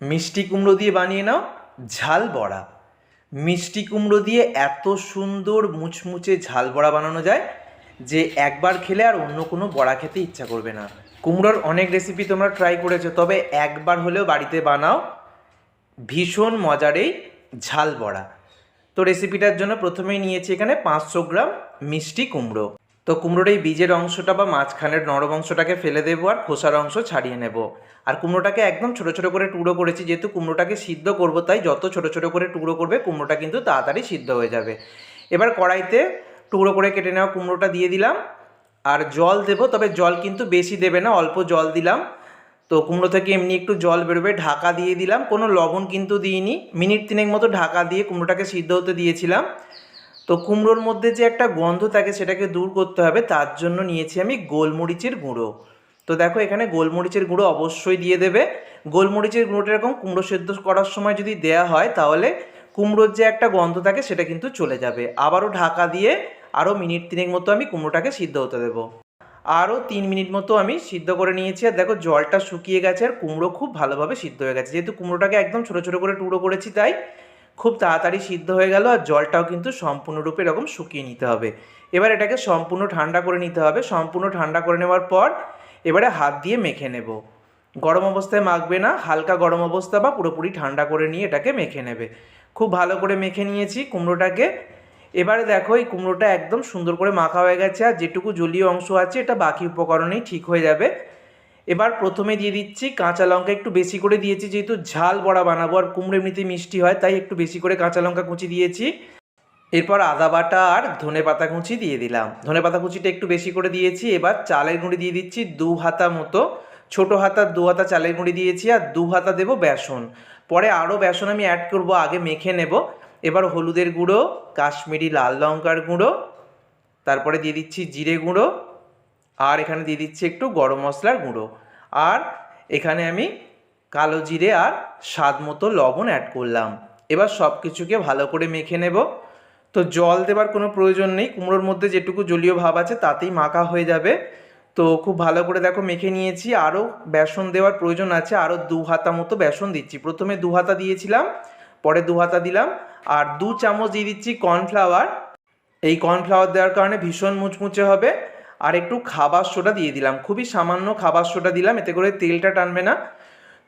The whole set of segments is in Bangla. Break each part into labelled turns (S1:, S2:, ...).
S1: মিষ্টি কুমড়ো দিয়ে বানিয়ে নাও, ঝাল বড়া। মিষ্টি কুমড়ো দিয়ে এত সুন্দর মুচমুচে ঝাল বড়া বানানো যায় যে একবার খেলে আর অন্য কোনো বড়া খেতে ইচ্ছা করবে না। কুমড়োর অনেক রেসিপি তোমরা ট্রাই করেছ, তবে একবার হলেও বাড়িতে বানাও। ভীষণ মজার এই ঝাল বড়া। তো রেসিপিটার জন্য প্রথমেই নিয়েছি এখানে পাঁচশো গ্রাম মিষ্টি কুমড়ো। তো কুমড়োর এই বীজের অংশটা বা মাঝখানের নরম অংশটাকে ফেলে দেবো আর খোসার অংশ ছাড়িয়ে নেব। আর কুমড়োটাকে একদম ছোট ছোট করে টুকরো করেছি, যেহেতু কুমড়োটাকে সিদ্ধ করব, তাই যত ছোট ছোট করে টুকরো করবে, কুমড়োটা কিন্তু তাড়াতাড়ি সিদ্ধ হয়ে যাবে। এবার কড়াইতে টুকরো করে কেটে নেওয়া কুমড়োটা দিয়ে দিলাম। আর জল দেবো, তবে জল কিন্তু বেশি দেবে না, অল্প জল দিলাম। তো কুমড়ো থেকে এমনি একটু জল বেরোবে, ঢাকা দিয়ে দিলাম। কোনো লবণ কিন্তু দিইনি। মিনিট তিনেক মতো ঢাকা দিয়ে কুমড়োটাকে সিদ্ধ হতে দিয়েছিলাম। তো কুমড়োর মধ্যে যে একটা গন্ধ থাকে সেটাকে দূর করতে হবে, তার জন্য নিয়েছি আমি গোলমরিচের গুঁড়ো। তো দেখো এখানে গোলমরিচের গুঁড়ো অবশ্যই দিয়ে দেবে। গোলমরিচের গুঁড়োটা এরকম কুমড়ো সেদ্ধ করার সময় যদি দেয়া হয়, তাহলে কুমড়োর যে একটা গন্ধ থাকে সেটা কিন্তু চলে যাবে। আবারও ঢাকা দিয়ে আরও মিনিট তিনেক মতো আমি কুমড়োটাকে সিদ্ধ হতে দেবো। আরও তিন মিনিট মতো আমি সিদ্ধ করে নিয়েছি। আর দেখো জলটা শুকিয়ে গেছে আর কুমড়ো খুব ভালোভাবে সিদ্ধ হয়ে গেছে। যেহেতু কুমড়োটাকে একদম ছোটো ছোটো করে টুকরো করেছি তাই খুব তাড়াতাড়ি সিদ্ধ হয়ে গেল আর জলটাও কিন্তু সম্পূর্ণরূপে এরকম শুকিয়ে নিতে হবে। এবার এটাকে সম্পূর্ণ ঠান্ডা করে নিতে হবে। সম্পূর্ণ ঠান্ডা করে নেওয়ার পর এবারে হাত দিয়ে মেখে নেব। গরম অবস্থায় মাখবে না, হালকা গরম অবস্থা বা পুরোপুরি ঠান্ডা করে নিয়ে এটাকে মেখে নেবে। খুব ভালো করে মেখে নিয়েছি কুমড়োটাকে। এবারে দেখো এই কুমড়োটা একদম সুন্দর করে মাখা হয়ে গেছে আর যেটুকু জলীয় অংশ আছে এটা বাকি উপকরণেই ঠিক হয়ে যাবে। এবার প্রথমে দিয়ে দিচ্ছি কাঁচা লঙ্কা, একটু বেশি করে দিয়েছি, যেহেতু ঝাল বড়া বানাবো আর কুমড়ো এমনিতেই মিষ্টি হয়, তাই একটু বেশি করে কাঁচা লঙ্কা কুচি দিয়েছি। এরপর আদা বাটা আর ধনে পাতা কুচি দিয়ে দিলাম। ধনে পাতা কুচিটা একটু বেশি করে দিয়েছি, এবার চালের গুঁড়ি দিয়ে দিচ্ছি দু হাতা মতো। ছোট হাতার দু হাতা চালের গুঁড়ি দিয়েছি আর দু হাতা দেবো বেসন। পরে আরও বেসন আমি অ্যাড করব, আগে মেখে নেব। এবার হলুদের গুঁড়ো, কাশ্মীরি লাল লঙ্কার গুঁড়ো, তারপরে দিয়ে দিচ্ছি জিরে গুঁড়ো। আর এখানে দিয়ে দিচ্ছি একটু গরম মশলার গুঁড়ো। আর এখানে আমি কালো জিরে আর স্বাদ মতো লবণ অ্যাড করলাম। এবার সব কিছুকে ভালো করে মেখে নেব। তো জল দেবার কোনো প্রয়োজন নেই। কুমড়োর মধ্যে যেটুকু জলীয় ভাব আছে তাতেই মাখা হয়ে যাবে। তো খুব ভালো করে দেখো মেখে নিয়েছি। আরও বেসন দেওয়ার প্রয়োজন আছে। আরও দু হাতা মতো বেসন দিচ্ছি। প্রথমে দু হাতা দিয়েছিলাম, পরে দু হাতা দিলাম। আর দু চামচ দিয়ে দিচ্ছি কর্নফ্লাওয়ার এই কর্নফ্লাওয়ার দেওয়ার কারণে ভীষণ মুচমুচে হবে। আর একটু খাবার সোডা দিয়ে দিলাম। খুবই সামান্য খাবার সোডা দিলাম, এতে করে তেলটা টানবে না।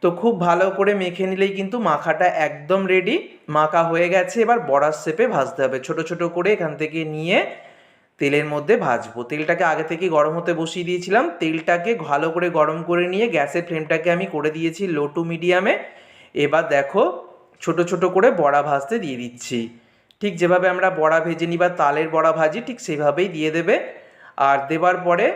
S1: তো খুব ভালো করে মেখে নিলেই কিন্তু মাখাটা একদম রেডি মাখা হয়ে গেছে, এবার বড়ার শেপে ভাজতে হবে। ছোট ছোট করে এখান থেকে নিয়ে তেলের মধ্যে ভাজবো। তেলটাকে আগে থেকে গরম হতে বসিয়ে দিয়েছিলাম। তেলটাকে ভালো করে গরম করে নিয়ে গ্যাসের ফ্লেমটাকে আমি করে দিয়েছি লো টু মিডিয়ামে এবার দেখো, ছোট ছোট করে বড়া ভাজতে দিয়ে দিচ্ছি। ঠিক যেভাবে আমরা বড়া ভেজে নিই বা তালের বড়া ভাজি, ঠিক সেভাবেই দিয়ে দেবে। আর দেবার পরে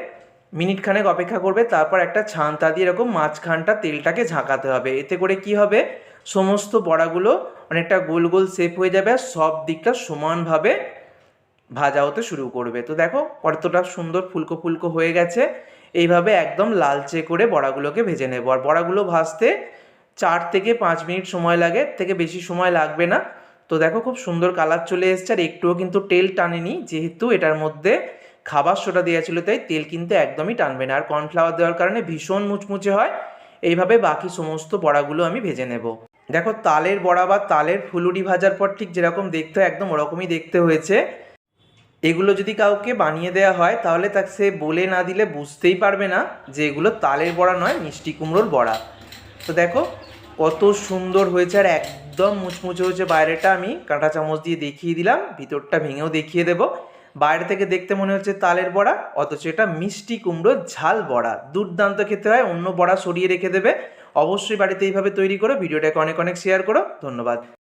S1: মিনিট খানেক অপেক্ষা করবে, তারপর একটা ছান্তা দিয়ে এরকম মাঝখানটা তেলটাকে ঝাঁকাতে হবে। এতে করে কি হবে? সমস্ত বড়াগুলো অনেকটা গোল গোল শেপ হয়ে যাবে আর সব দিকটা সমানভাবে ভাজা হতে শুরু করবে। তো দেখো, কতটা সুন্দর ফুলকো ফুলকো হয়ে গেছে। এইভাবে একদম লালচে করে বড়াগুলোকে ভেজে নেব। আর বড়াগুলো ভাজতে চার থেকে পাঁচ মিনিট সময় লাগে থেকে বেশি সময় লাগবে না। তো দেখো, খুব সুন্দর কালার চলে এসছে আর একটুও কিন্তু তেল টানেনি, যেহেতু এটার মধ্যে খাবার সোডা দেওয়া ছিল তাই তেল কিন্তু একদমই টানবে না। আর কর্নফ্লাওয়ার দেওয়ার কারণে ভীষণ মুচমুচে হয়। এইভাবে বাকি সমস্ত বড়াগুলো আমি ভেজে নেব। দেখো, তালের বড়া বা তালের ফুলুরি ভাজার পর ঠিক যেরকম দেখতে, একদম ওরকমই দেখতে হয়েছে। এগুলো যদি কাউকে বানিয়ে দেওয়া হয়, তাহলে তাকে সে বলে না দিলে বুঝতেই পারবে না যে এগুলো তালের বড়া নয়, মিষ্টি কুমড়োর বড়া। তো দেখো, কত সুন্দর হয়েছে আর একদম মুচমুচে হয়েছে। বাইরেটা আমি কাঁটা চামচ দিয়ে দেখিয়ে দিলাম, ভিতরটা ভেঙেও দেখিয়ে দেবো। বাইরে থেকে দেখতে মনে হচ্ছে তালের বড়া, অথচ এটা মিষ্টি কুমড়ো ঝাল বড়া। দুর্দান্ত খেতে হয়, অন্য বড়া সরিয়ে রেখে দেবে। অবশ্যই বাড়িতে এইভাবে তৈরি করো, ভিডিওটাকে অনেক অনেক শেয়ার করো। ধন্যবাদ।